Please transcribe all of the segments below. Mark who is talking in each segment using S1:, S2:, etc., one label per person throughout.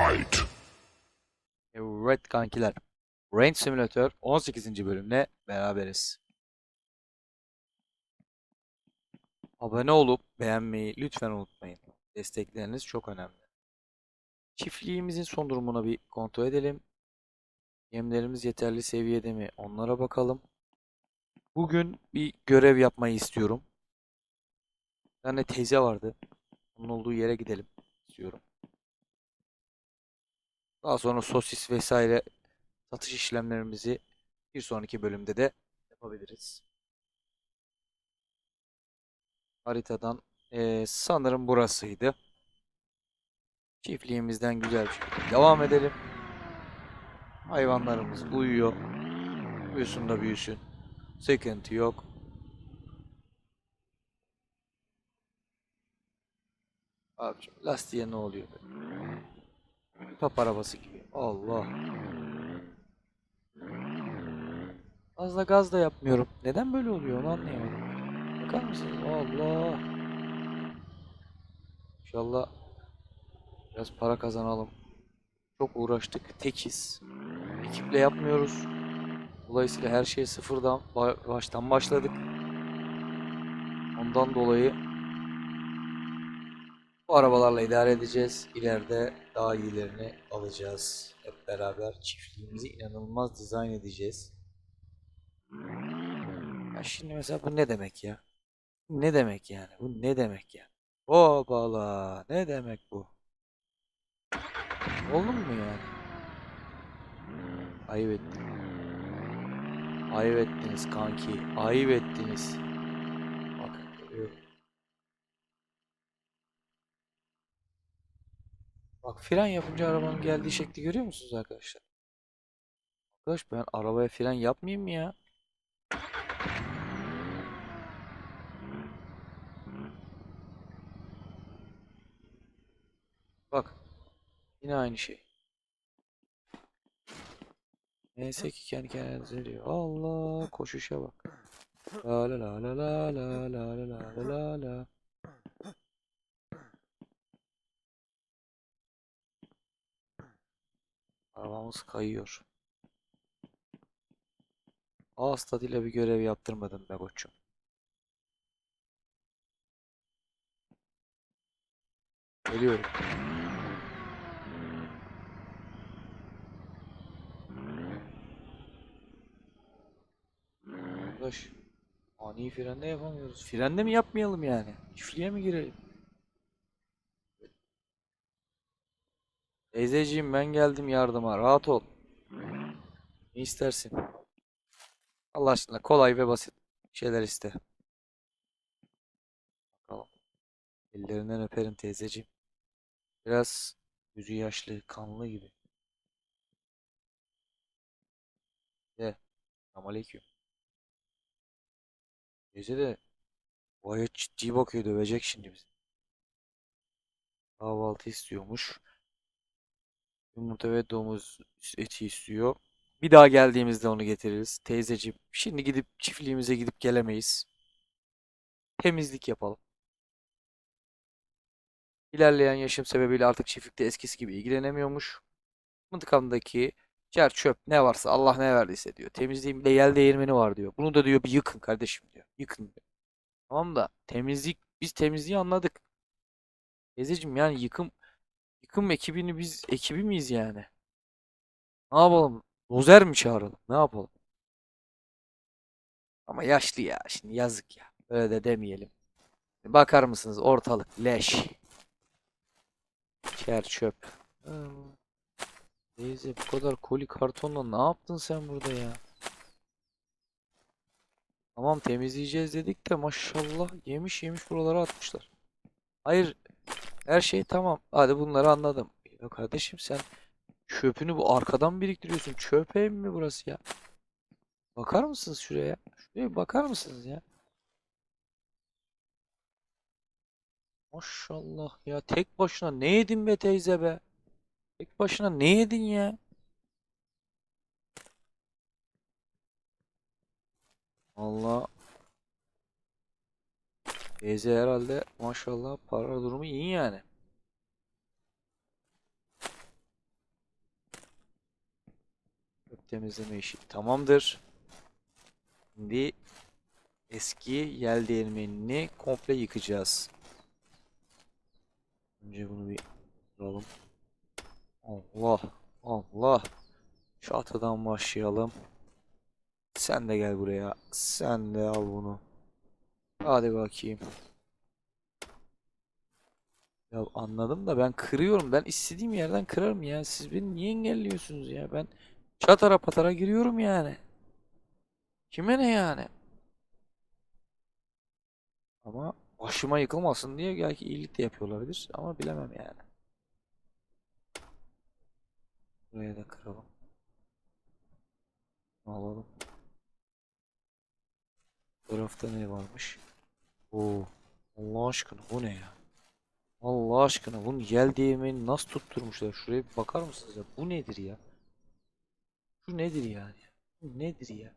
S1: Fight.
S2: Evet kankiler. Range Simulator 18. bölümle beraberiz. Abone olup beğenmeyi lütfen unutmayın. Destekleriniz çok önemli. Çiftliğimizin son durumuna bir kontrol edelim. Yemlerimiz yeterli seviyede mi? Onlara bakalım. Bugün bir görev yapmayı istiyorum. Bir tane teyze vardı. Onun olduğu yere gidelim istiyorum. Daha sonra sosis vesaire satış işlemlerimizi bir sonraki bölümde de yapabiliriz. Haritadan eee, sanırım burasıydı. Çiftliğimizden güzel bir şekilde devam edelim. Hayvanlarımız uyuyor. Uyusun da büyüsün. Sıkıntı yok. Abicim lastiğe ne oluyor be? Top arabası gibi. Allah. Az da gaz da yapmıyorum. Neden böyle oluyor onu anlayamadım. Bakar mısınız? Allah. İnşallah biraz para kazanalım. Çok uğraştık. Tekiz. Ekiple yapmıyoruz. Dolayısıyla her şeye sıfırdan ba- baştan başladık. Ondan dolayı bu arabalarla idare edeceğiz. İleride daha iyilerini alacağız. Hep beraber çiftliğimizi inanılmaz dizayn edeceğiz. Ya şimdi mesela bu ne demek ya? Ne demek yani? Bu ne demek ya? Hoppala. Ne demek bu? Oldu mu yani? Ayıp ettiniz. Ayıp ettiniz kanki. Ayıp ettiniz. Bak görüyorum. Bak fren yapınca arabanın geldiği şekli görüyor musunuz arkadaşlar? Arkadaş ben arabaya fren yapmayayım mı ya? Bak. Yine aynı şey. Neyse ki kendi kendine düzeliyor. Allah koşuşa bak. La la la la la la la la la la la. Arabamız kayıyor. Ağız tadıyla bir görev yaptırmadım be koçum. Geliyorum. Arkadaş, ani frende yapamıyoruz. Frende mi yapmayalım yani? Çiftliğe mi girelim? Teyzeciğim ben geldim yardıma. Rahat ol. Ne istersin? Allah aşkına kolay ve basit şeyler iste. Bakalım. Ellerinden öperim teyzeciğim. Biraz yüzü yaşlı, kanlı gibi. De. Selamünaleyküm. Teyze de gayet ciddi bakıyor dövecek şimdi bizi. Kahvaltı istiyormuş. Yumurta ve domuz eti istiyor. Bir daha geldiğimizde onu getiririz. Teyzeciğim, şimdi gidip çiftliğimize gidip gelemeyiz. Temizlik yapalım. İlerleyen yaşım sebebiyle artık çiftlikte eskisi gibi ilgilenemiyormuş. Mıntıkamdaki cer çöp ne varsa Allah ne verdiyse diyor. Temizliğin bile yel değirmeni var diyor. Bunu da diyor bir yıkın kardeşim diyor. Yıkın diyor. Tamam da temizlik biz temizliği anladık. Teyzeciğim yani yıkım yıkım ekibini biz ekibi miyiz yani? Ne yapalım? Dozer mi çağıralım? Ne yapalım? Ama yaşlı ya. Şimdi yazık ya. Öyle de demeyelim. Bakar mısınız? Ortalık leş. Çer çöp. Aa, Teyze bu kadar koli kartonla ne yaptın sen burada ya? Tamam temizleyeceğiz dedik de maşallah yemiş yemiş buralara atmışlar. Hayır her şey tamam. Hadi bunları anladım. Ya kardeşim sen çöpünü bu arkadan biriktiriyorsun. Çöp ev mi burası ya? Bakar mısınız şuraya? Şuraya bakar mısınız ya? Maşallah ya tek başına ne yedin be teyze be? Tek başına ne yedin ya? Allah EZ herhalde maşallah para durumu iyi yani. Çöp temizleme işi tamamdır. Şimdi eski yel değirmenini komple yıkacağız. Önce bunu bir alalım. Allah Allah. Şu başlayalım. Sen de gel buraya. Sen de al bunu. Hadi bakayım. Ya anladım da ben kırıyorum. Ben istediğim yerden kırarım ya. Siz beni niye engelliyorsunuz ya? Ben çatara patara giriyorum yani. Kime ne yani? Ama başıma yıkılmasın diye belki iyilik de yapıyorlardır. Ama bilemem yani. Buraya da kıralım. Alalım. Bu tarafta ne varmış? Oo. Allah aşkına bu ne ya? Allah aşkına bunun yel değirmeni nasıl tutturmuşlar? Şuraya bir bakar mısınız ya? Bu nedir ya? Şu nedir yani? Bu nedir ya?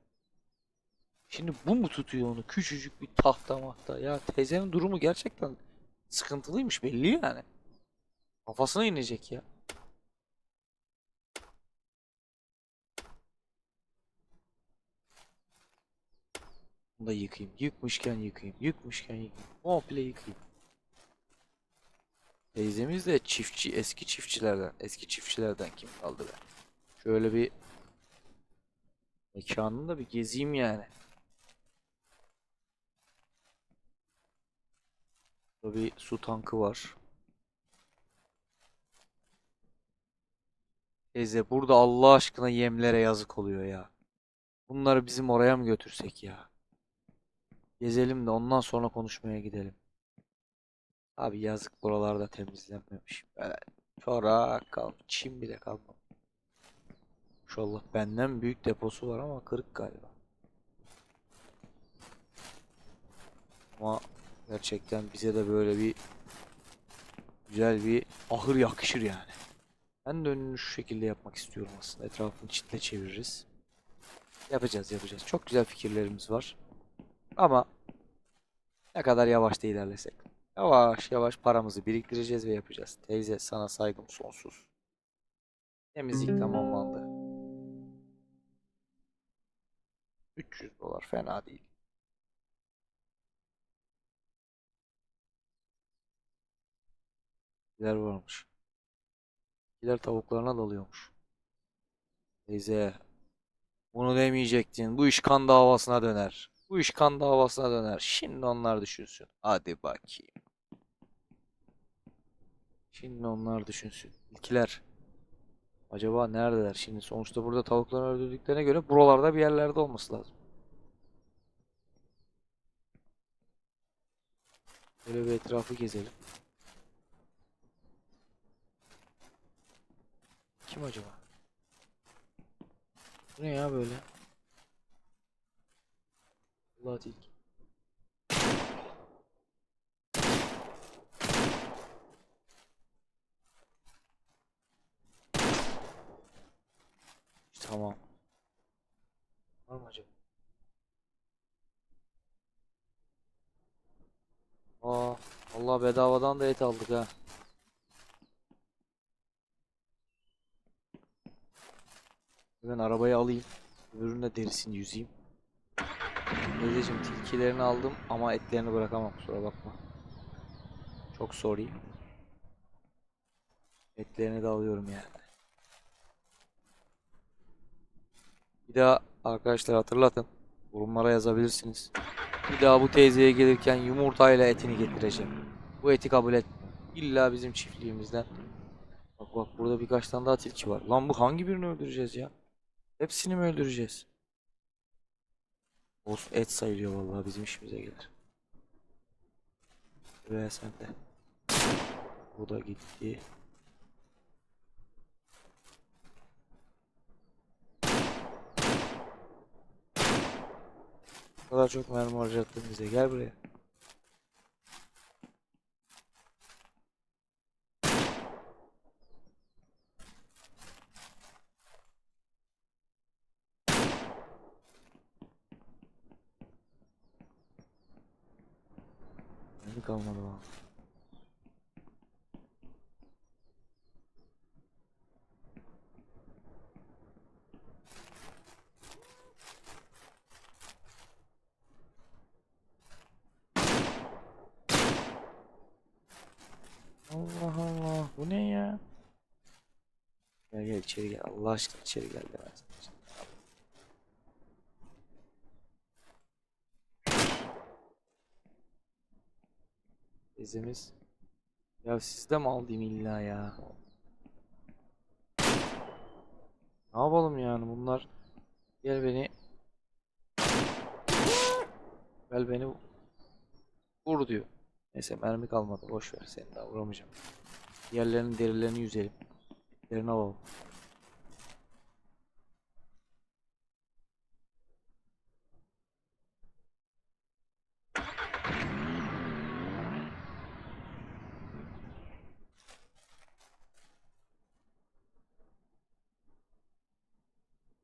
S2: Şimdi bu mu tutuyor onu? Küçücük bir tahta mahta. Ya teyzenin durumu gerçekten sıkıntılıymış belli yani. Kafasına inecek ya. Bunu da yıkayayım. Yıkmışken yıkayayım. Yıkmışken yıkayayım. Komple yıkayayım. Teyzemiz de çiftçi, eski çiftçilerden. Eski çiftçilerden kim kaldı be? Şöyle bir mekanını da bir gezeyim yani. Burada bir su tankı var. Teyze burada Allah aşkına yemlere yazık oluyor ya. Bunları bizim oraya mı götürsek ya? Gezelim de ondan sonra konuşmaya gidelim. Abi yazık buralarda temizlenmemiş. Böyle çorak kalmış. Çim bile kalmamış. İnşallah benden büyük deposu var ama kırık galiba. Ama gerçekten bize de böyle bir güzel bir ahır yakışır yani. Ben de önünü şu şekilde yapmak istiyorum aslında. Etrafını çitle çeviririz. Yapacağız yapacağız. Çok güzel fikirlerimiz var. Ama ne kadar yavaş da ilerlesek. Yavaş yavaş paramızı biriktireceğiz ve yapacağız. Teyze sana saygım sonsuz. Temizlik tamamlandı. 300 dolar fena değil. Gider varmış. Gider tavuklarına dalıyormuş. Teyze bunu demeyecektin. Bu iş kan davasına döner. Bu iş kan davasına döner. Şimdi onlar düşünsün. Hadi bakayım. Şimdi onlar düşünsün. İlkiler. Acaba neredeler? Şimdi sonuçta burada tavukları öldürdüklerine göre buralarda bir yerlerde olması lazım. Böyle bir etrafı gezelim. Kim acaba? Bu ne ya böyle? Allah tilki. Tamam. Var mı acaba? Aa, Allah bedavadan da et aldık ha. Ben arabayı alayım. Öbürünün de derisini yüzeyim. Teyzeciğim tilkilerini aldım ama etlerini bırakamam kusura bakma. Çok sorry. Etlerini de alıyorum yani. Bir daha arkadaşlar hatırlatın. Yorumlara yazabilirsiniz. Bir daha bu teyzeye gelirken yumurtayla etini getireceğim. Bu eti kabul et. İlla bizim çiftliğimizden. Bak bak burada birkaç tane daha tilki var. Lan bu hangi birini öldüreceğiz ya? Hepsini mi öldüreceğiz? Olsun et sayılıyor vallahi bizim işimize gelir. Ve sen de. Bu da gitti. O kadar çok mermi harcattın bize. Gel buraya. Mermi kalmadı bana. Allah Allah. Bu ne ya? Gel gel içeri gel. Allah aşkına içeri gel demez. Teyzemiz. Ya sizde mi alayım illa ya? Ne yapalım yani bunlar? Gel beni. Gel beni vur diyor. Neyse mermi kalmadı. Boş ver seni daha vuramayacağım. Diğerlerinin derilerini yüzelim. Derini alalım.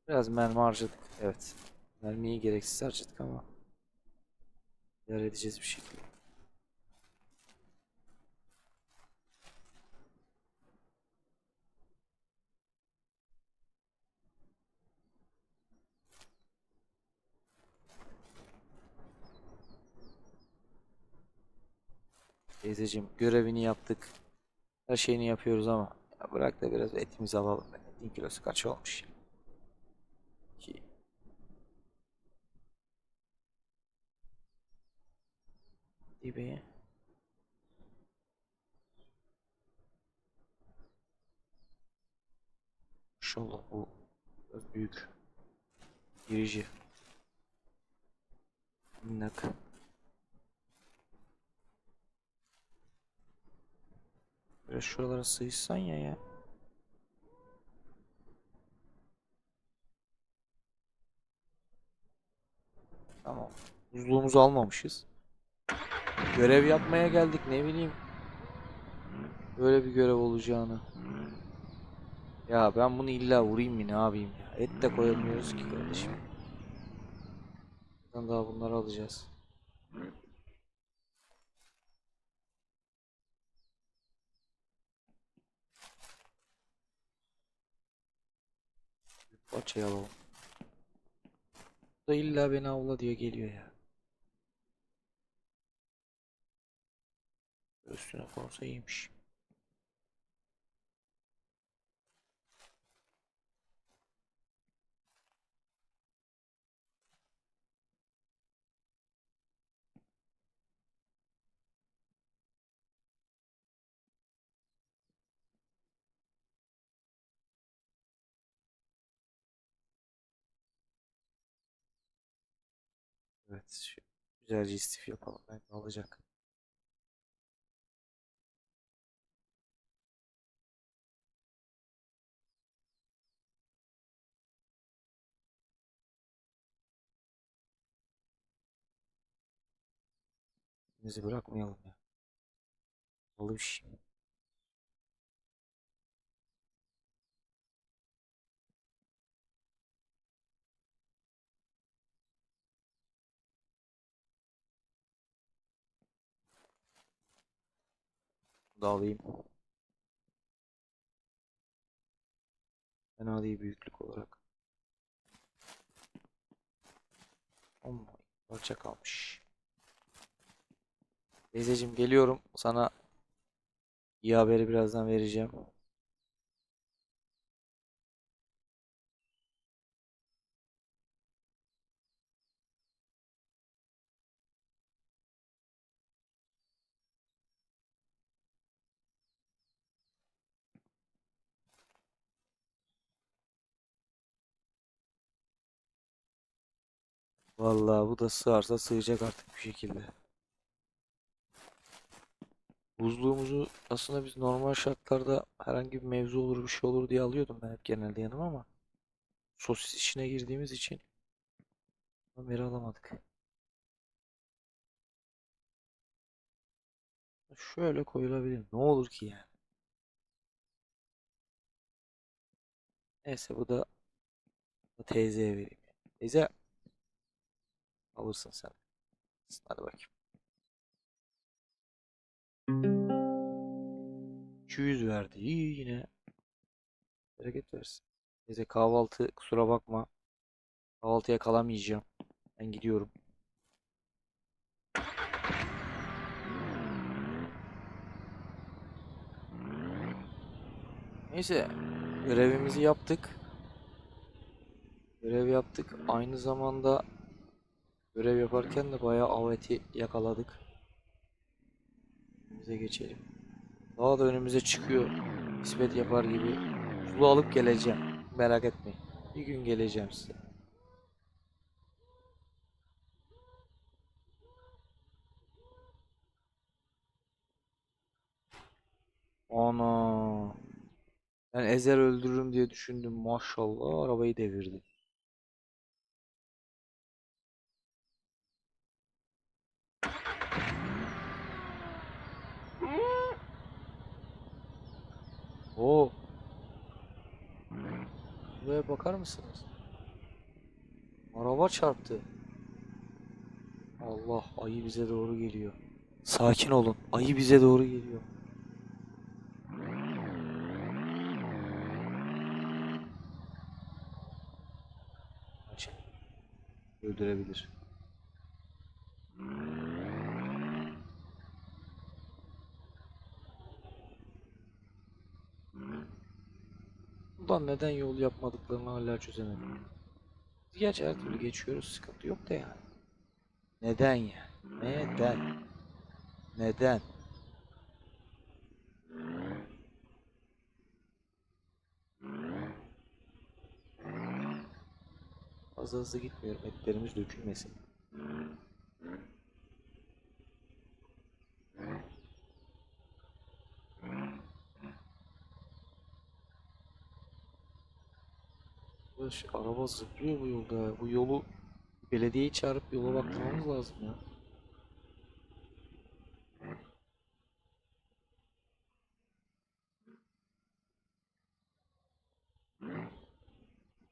S2: Biraz mermi harcadık. Evet. Mermiyi gereksiz harcadık ama idare edeceğiz bir şekilde. Teyzeciğim görevini yaptık. Her şeyini yapıyoruz ama ya bırak da biraz etimizi alalım. Etin kilosu kaç olmuş? İki. Dibi. Maşallah bu büyük. Girici. Minnak. Böyle şuralara sığışsan ya ya. Tamam. Buzluğumuzu almamışız. Görev yapmaya geldik ne bileyim. Böyle bir görev olacağını. Ya ben bunu illa vurayım mı ne yapayım ya. Et de koyamıyoruz ki kardeşim. Daha bunları alacağız. Parçayı alalım. Da illa beni avla diye geliyor ya. Üstüne konsa iyiymiş. Evet. şu- Güzelce istif yapalım. Ben alacak. Bizi bırakmayalım ya. Alış. Da alayım. Fena değil büyüklük olarak. Ama parça kalmış. Teyzeciğim geliyorum. Sana iyi haberi birazdan vereceğim. Vallahi bu da sığarsa sığacak artık bir şekilde. Buzluğumuzu aslında biz normal şartlarda herhangi bir mevzu olur bir şey olur diye alıyordum ben hep genelde yanıma ama sosis işine girdiğimiz için beri alamadık. Şöyle koyulabilir. Ne olur ki yani. Neyse bu da teyzeye vereyim. Teyze alırsın sen. Hadi bakayım. 200 verdi. İyi yine. Bereket versin. Teyze kahvaltı kusura bakma. Kahvaltıya kalamayacağım. Ben gidiyorum. Neyse. Görevimizi yaptık. Görev yaptık. Aynı zamanda görev yaparken de bayağı av eti yakaladık. Bize geçelim. Daha da önümüze çıkıyor. İsmet yapar gibi. Sulu alıp geleceğim. Merak etmeyin. Bir gün geleceğim size. Ana. Ben ezer öldürürüm diye düşündüm. Maşallah arabayı devirdi. Oo. Buraya bakar mısınız? Araba çarptı. Allah ayı bize doğru geliyor. Sakin olun. Ayı bize doğru geliyor. Öldürebilir. Ulan neden yol yapmadıklarını hala çözemedim. Gerçi her türlü geçiyoruz. Sıkıntı yok da yani. Neden yani? Neden? Neden? Fazla hızlı gitmiyorum. Etlerimiz dökülmesin. Arkadaş, araba zıplıyor bu yolda. Bu yolu belediyeyi çağırıp yola baktırmamız lazım ya.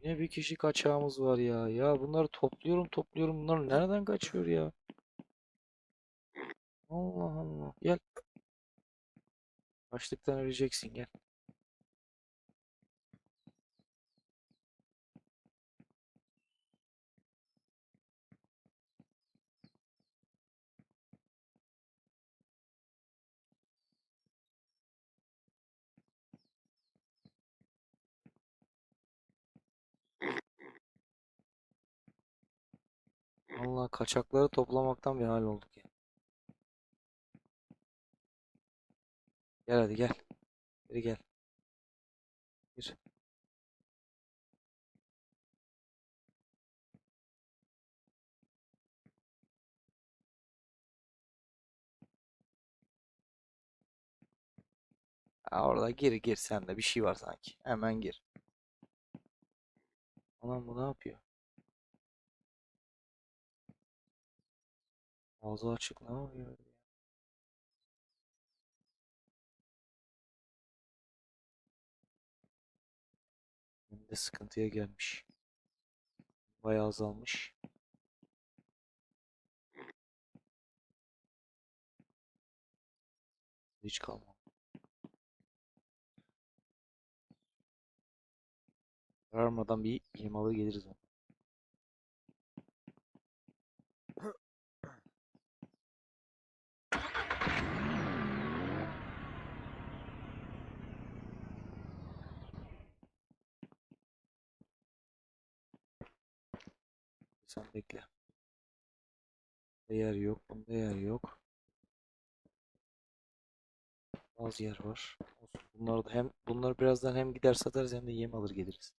S2: Yine bir kişi kaçağımız var ya. Ya bunları topluyorum topluyorum. Bunlar nereden kaçıyor ya? Allah Allah. Gel. Açlıktan öleceksin gel. Allah kaçakları toplamaktan bir hal olduk ya. Gel hadi gel. Geri gel. Gir. Orada gir gir sen de bir şey var sanki. Hemen gir. Anam bu ne yapıyor? Ağzı açık ne yapıyor? De sıkıntıya gelmiş. Bayağı azalmış. Hiç kalmadı. Kararmadan bir imalı geliriz ona. Sen bekle. Bunda yer yok. Bunda yer yok. Az yer var. Bunlar da hem bunları birazdan hem gider satarız hem de yem alır geliriz.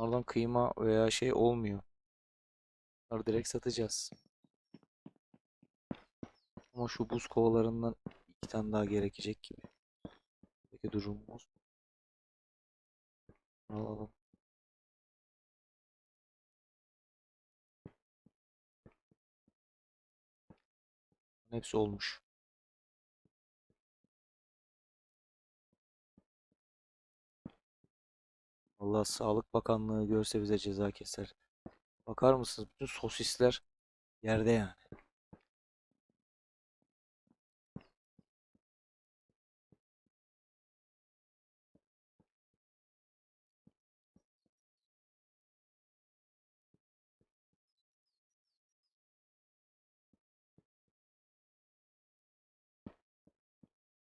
S2: Bunlardan kıyma veya şey olmuyor. Bunları direkt satacağız. Ama şu buz kovalarından iki tane daha gerekecek gibi. Peki durumumuz. Alalım. Hepsi olmuş. Allah Sağlık Bakanlığı görse bize ceza keser. Bakar mısınız? Bütün sosisler yerde yani.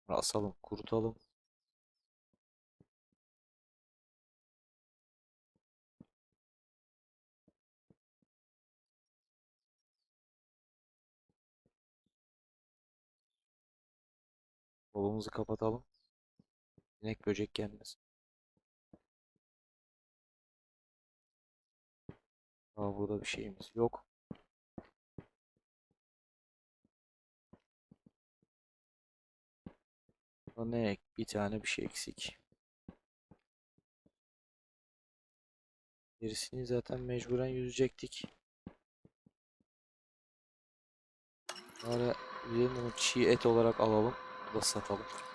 S2: Asalım, kurutalım. Kolumuzu kapatalım. İnek böcek gelmesin. Aa, burada bir şeyimiz yok. Burada ne ek? Bir tane bir şey eksik. Gerisini zaten mecburen yüzecektik. Bari yüzelim onu çiğ et olarak alalım. Da satalım. Hava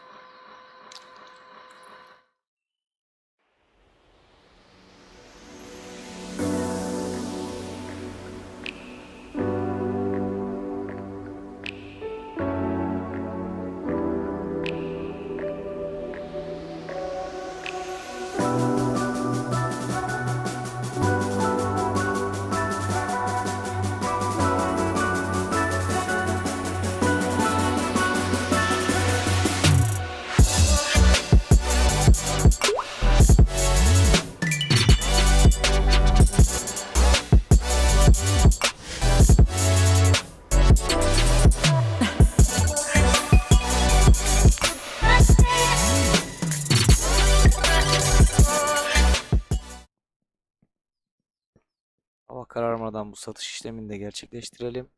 S2: satış işlemini de gerçekleştirelim.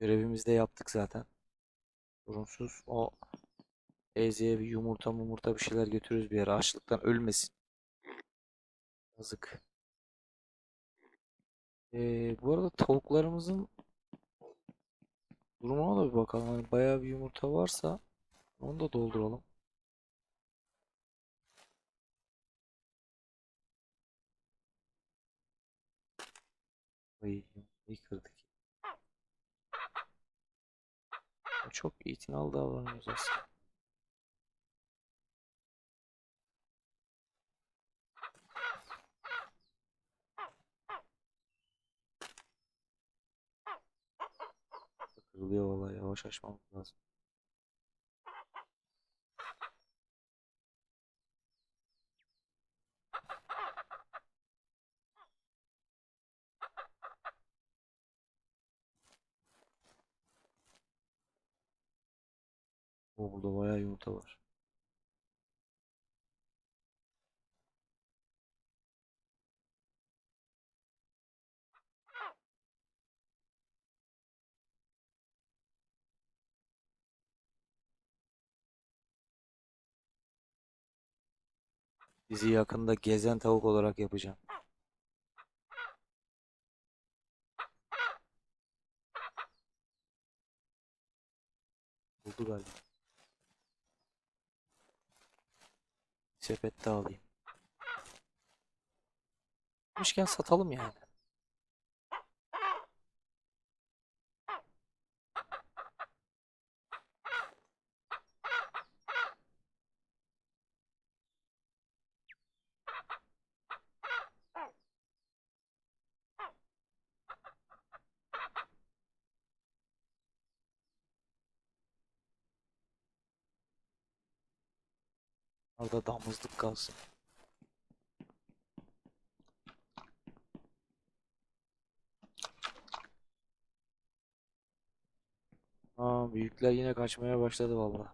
S2: Görevimizi de yaptık zaten. Sorunsuz o teyzeye bir yumurta mumurta bir şeyler götürürüz bir yere. Açlıktan ölmesin. Yazık. Ee, bu arada tavuklarımızın durumuna da bir bakalım. Hani bayağı bir yumurta varsa onu da dolduralım. Ay, yumurtayı kırdık. Çok itinalı davranıyoruz aslında. Kırılıyor vallahi yavaş açmamız lazım. O burada bayağı yumurta var. Bizi yakında gezen tavuk olarak yapacağım. Buldu galiba. Sepette alayım. Gitmişken satalım yani. Orada damızlık kalsın. Aa, büyükler yine kaçmaya başladı vallahi.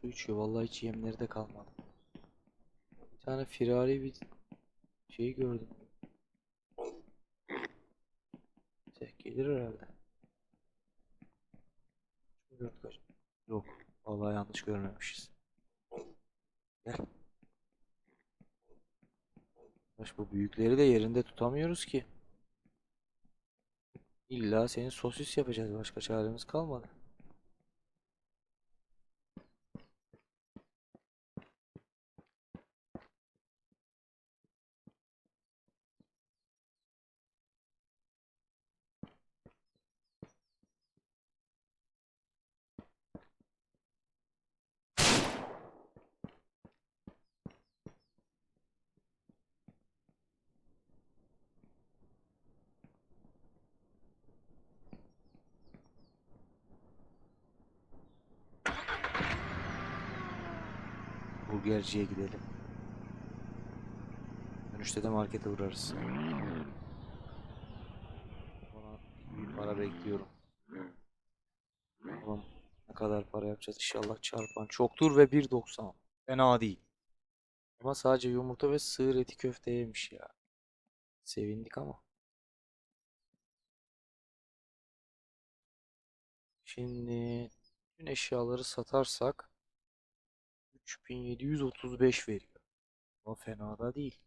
S2: Su içiyor. Vallahi hiç yemleri de kalmadı. Bir tane firari bir şey gördüm. Şey, gelir herhalde. Yok. Vallahi yanlış görmemişiz. Gel. Baş bu büyükleri de yerinde tutamıyoruz ki. İlla senin sosis yapacağız. Başka çaremiz kalmadı. Burgerciye gidelim. Dönüşte de markete uğrarız. Bana büyük para bekliyorum. Bakalım ne kadar para yapacağız inşallah çarpan çoktur ve 1.90. Fena değil. Ama sadece yumurta ve sığır eti köfte yemiş ya. Sevindik ama. Şimdi bütün eşyaları satarsak 3735 veriyor. Ama fena da değil.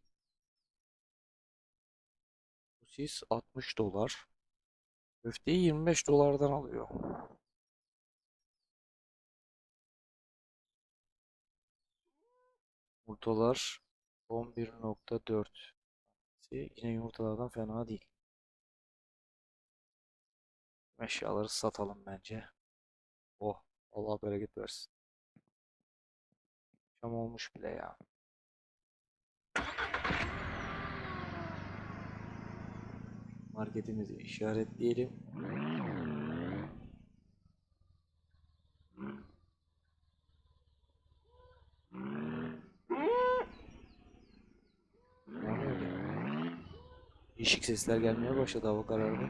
S2: Sosis 60 dolar. Köfteyi 25 dolardan alıyor. Yumurtalar 11.4. Yine yumurtalardan fena değil. Eşyaları satalım bence. Oh, Allah bereket versin. Akşam olmuş bile ya. Marketimizi işaretleyelim. Değişik sesler gelmeye başladı hava karardı.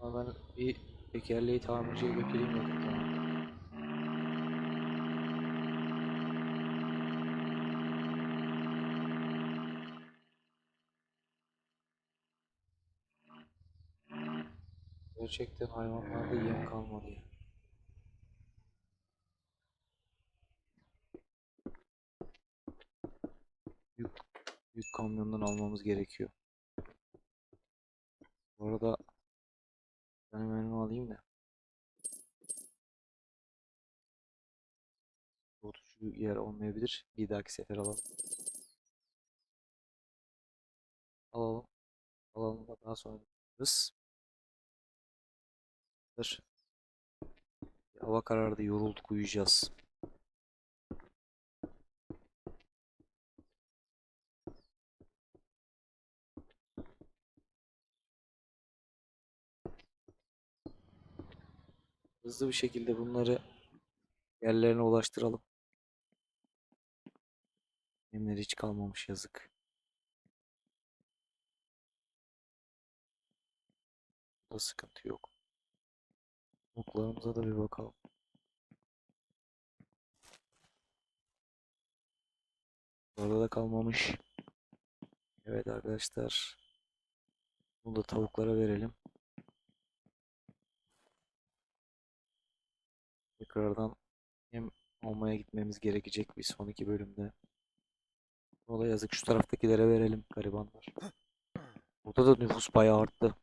S2: Ama ben bir tekerleği tamirciye götüreyim. Tamam. Gerçekten hayvanlarda yem kalmadı ya. Büyük, büyük kamyondan almamız gerekiyor. Bu arada ben onu alayım da. Soğutucu yer olmayabilir. Bir dahaki sefer alalım. Alalım. Alalım da daha sonra yaparız. Hava karardı. Yorulduk uyuyacağız. Hızlı bir şekilde bunları yerlerine ulaştıralım. Yemler hiç kalmamış yazık. Da sıkıntı yok. Mutlarımıza da bir bakalım. Orada da kalmamış. Evet arkadaşlar. Bunu da tavuklara verelim. Tekrardan yem almaya gitmemiz gerekecek bir sonraki bölümde. Ola yazık şu taraftakilere verelim garibanlar. Burada da nüfus bayağı arttı.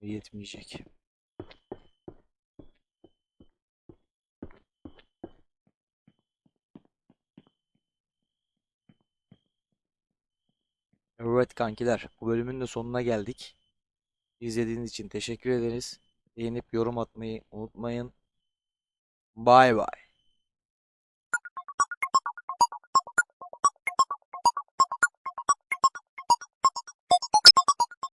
S2: Yetmeyecek. Evet kankiler, bu bölümün de sonuna geldik. İzlediğiniz için teşekkür ederiz. Beğenip yorum atmayı unutmayın. Bay bay.